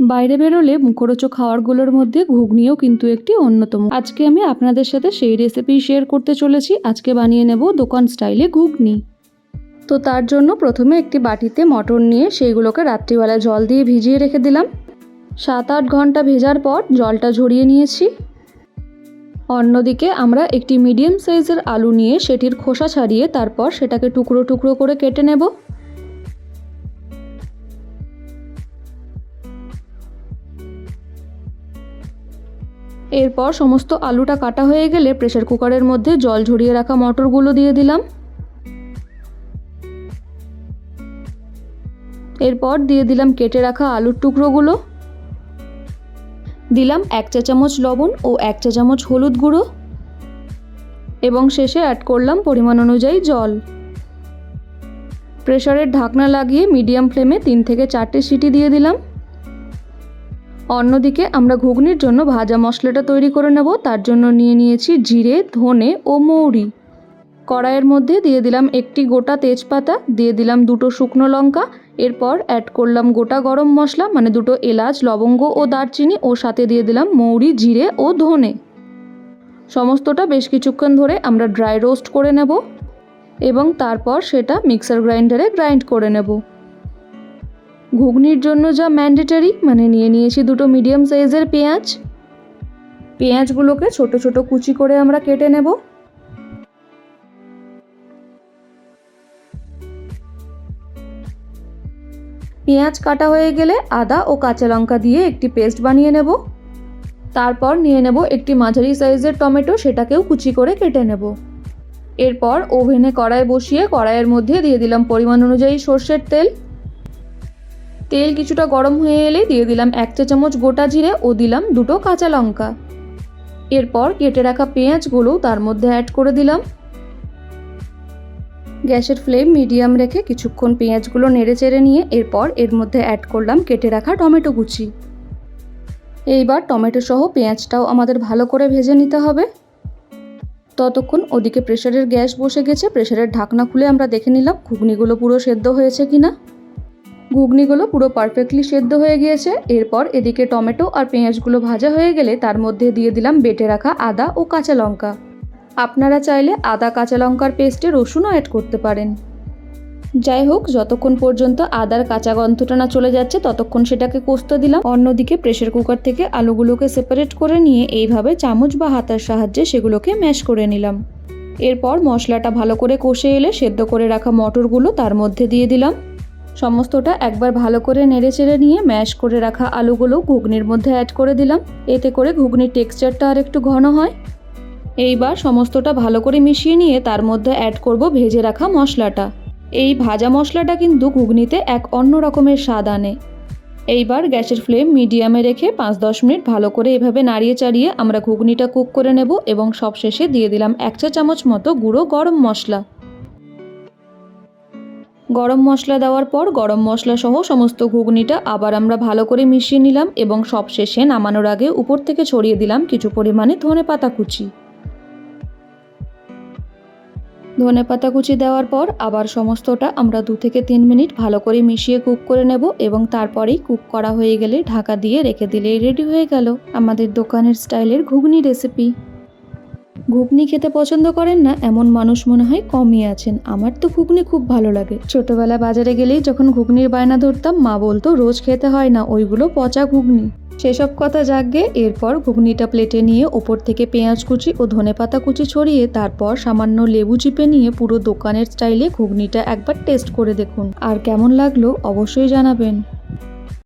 বাইরে বেরোলে মুখরোচক খাবারগুলোর মধ্যে ঘুগনিও কিন্তু একটি অন্যতম। আজকে আমি আপনাদের সাথে সেই রেসিপি শেয়ার করতে চলেছি। আজকে বানিয়ে নেব দোকান স্টাইলে ঘুগনি। তো তার জন্য প্রথমে একটি বাটিতে মটর নিয়ে সেইগুলোকে রাত্রিবেলা জল দিয়ে ভিজিয়ে রেখে দিলাম। সাত আট ঘণ্টা ভেজার পর জলটা ঝরিয়ে নিয়েছি। অন্যদিকে আমরা একটি মিডিয়াম সাইজের আলু নিয়ে সেটির খোসা ছাড়িয়ে তারপর সেটাকে টুকরো টুকরো করে কেটে নেব। এরপর সমস্ত আলুটা কাটা হয়ে গেলে প্রেশার কুকারের মধ্যে জল ঝরিয়ে রাখা মটরগুলো দিয়ে দিলাম। এরপর দিয়ে দিলাম কেটে রাখা আলুর টুকরোগুলো। দিলাম এক চা চামচ লবণ ও এক চা চামচ হলুদ গুঁড়ো। এবং শেষে অ্যাড করলাম পরিমাণ অনুযায়ী জল। প্রেশারের ঢাকনা লাগিয়ে মিডিয়াম ফ্লেমে তিন থেকে চারটে সিটি দিয়ে দিলাম। অন্যদিকে আমরা ঘুগনির জন্য ভাজা মশলাটা তৈরি করে নেব। তার জন্য নিয়ে নিয়েছি জিরে, ধনে ও মৌরি। কড়াইয়ের মধ্যে দিয়ে দিলাম একটি গোটা তেজপাতা, দিয়ে দিলাম দুটো শুকনো লঙ্কা, এরপর অ্যাড করলাম গোটা গরম মশলা মানে দুটো এলাচ, লবঙ্গ ও দারচিনি, ও সাথে দিয়ে দিলাম মৌরি, জিরে ও ধনে। সমস্তটা বেশ কিছুক্ষণ ধরে আমরা ড্রাই রোস্ট করে নেব এবং তারপর সেটা মিক্সার গ্রাইন্ডারে গ্রাইন্ড করে নেব। ঘুগনির জন্য যা ম্যান্ডেটারি মানে নিয়ে নিয়েছি দুটো মিডিয়াম সাইজের পেঁয়াজ। পেঁয়াজগুলোকে ছোট ছোট কুচি করে আমরা কেটে নেব। পেঁয়াজ কাটা হয়ে গেলে আদা ও কাঁচা লঙ্কা দিয়ে একটি পেস্ট বানিয়ে নেব। তারপর নিয়ে নেব একটি মাঝারি সাইজের টমেটো, সেটাকেও কুচি করে কেটে নেব। এরপর ওভেনে কড়াই বসিয়ে কড়াইয়ের মধ্যে দিয়ে দিলাম পরিমাণ অনুযায়ী সর্ষের তেল। তেল কিছুটা গরম হয়ে এলে দিয়ে দিলাম এক চা চামচ গোটা জিরে ও দিলাম দুটো কাঁচা লঙ্কা। এরপর কেটে রাখা পেঁয়াজগুলো তার মধ্যে অ্যাড করে দিলাম। গ্যাসের ফ্লেম মিডিয়াম রেখে কিছুক্ষণ পেঁয়াজগুলো নেড়ে চেড়ে নিয়ে এরপর এর মধ্যে অ্যাড করলাম কেটে রাখা টমেটো কুচি। এইবার টমেটো সহ পেঁয়াজটাও আমাদের ভালো করে ভেজে নিতে হবে। ততক্ষণ ওদিকে প্রেশারের গ্যাস বসে গেছে। প্রেশারের ঢাকনা খুলে আমরা দেখে নিলাম ঘুগনিগুলো পুরো সেদ্ধ হয়েছে কিনা। ঘুগনিগুলো পুরো পারফেক্টলি সেদ্ধ হয়ে গিয়েছে। এরপর এদিকে টমেটো আর পেঁয়াজগুলো ভাজা হয়ে গেলে তার মধ্যে দিয়ে দিলাম বেটে রাখা আদা ও কাঁচা লঙ্কা। আপনারা চাইলে আদা, কাঁচা লঙ্কার পেস্টে রসুনও অ্যাড করতে পারেন। যাই হোক, যতক্ষণ পর্যন্ত আদার কাঁচা গন্ধটা না চলে যাচ্ছে, ততক্ষণ সেটাকে কষতে দিলাম। অন্যদিকে প্রেশার কুকার থেকে আলুগুলোকে সেপারেট করে নিয়ে এইভাবে চামচ বা হাতার সাহায্যে সেগুলোকে ম্যাশ করে নিলাম। এরপর মশলাটা ভালো করে কষে এলে সেদ্ধ করে রাখা মটরগুলো তার মধ্যে দিয়ে দিলাম। সমস্তটা একবার ভালো করে নেড়ে চেড়ে নিয়ে ম্যাশ করে রাখা আলুগুলো ঘুগনির মধ্যে অ্যাড করে দিলাম। এতে করে ঘুগনির টেক্সচারটা আর একটু ঘন হয়। এইবার সমস্তটা ভালো করে মিশিয়ে নিয়ে তার মধ্যে অ্যাড করব ভেজে রাখা মশলাটা। এই ভাজা মশলাটা কিন্তু ঘুগনিতে এক অন্য রকমের স্বাদ আনে। এইবার গ্যাসের ফ্লেম মিডিয়ামে রেখে পাঁচ দশ মিনিট ভালো করে এভাবে নাড়িয়ে চাড়িয়ে আমরা ঘুগনিটা কুক করে নেব এবং সবশেষে দিয়ে দিলাম এক চা চামচ মতো গুঁড়ো গরম মশলা। গরম মশলা দেওয়ার পর গরম মশলা সহ সমস্ত ঘুগনিটা আবার আমরা ভালো করে মিশিয়ে নিলাম এবং সবশেষে নামানোর আগে উপর থেকে ছড়িয়ে দিলাম কিছু পরিমাণে ধনে পাতা কুচি। ধনে পাতা কুচি দেওয়ার পর আবার সমস্তটা আমরা দু থেকে তিন মিনিট ভালো করে মিশিয়ে কুক করে নেব এবং তারপরেই কুক করা হয়ে গেলে ঢাকা দিয়ে রেখে দিলেই রেডি হয়ে গেল আমাদের দোকানের স্টাইলের ঘুগনি রেসিপি ঘুগনি খেতে পছন্দ করেন না, এমন মানুষ মনে হয় কমই আছেন। আমার তো ঘুগনি খুব ভালো লাগে। ছোটবেলা বাজারে গেলেই যখন ঘুগনির বায়না ধরতাম, মা বলতো, রোজ খেতে হয় না, ওইগুলো পচা ঘুগনি। সেসব কথা জাগগে এরপর ঘুগনিটা প্লেটে নিয়ে ওপর থেকে পেঁয়াজ কুচি ও ধনেপাতা কুচি ছড়িয়ে তারপর সামান্য লেবু চিপে নিয়ে পুরো দোকানের স্টাইলে ঘুগনিটা একবার টেস্ট করে দেখুন। আর কেমন লাগল অবশ্যই জানাবেন।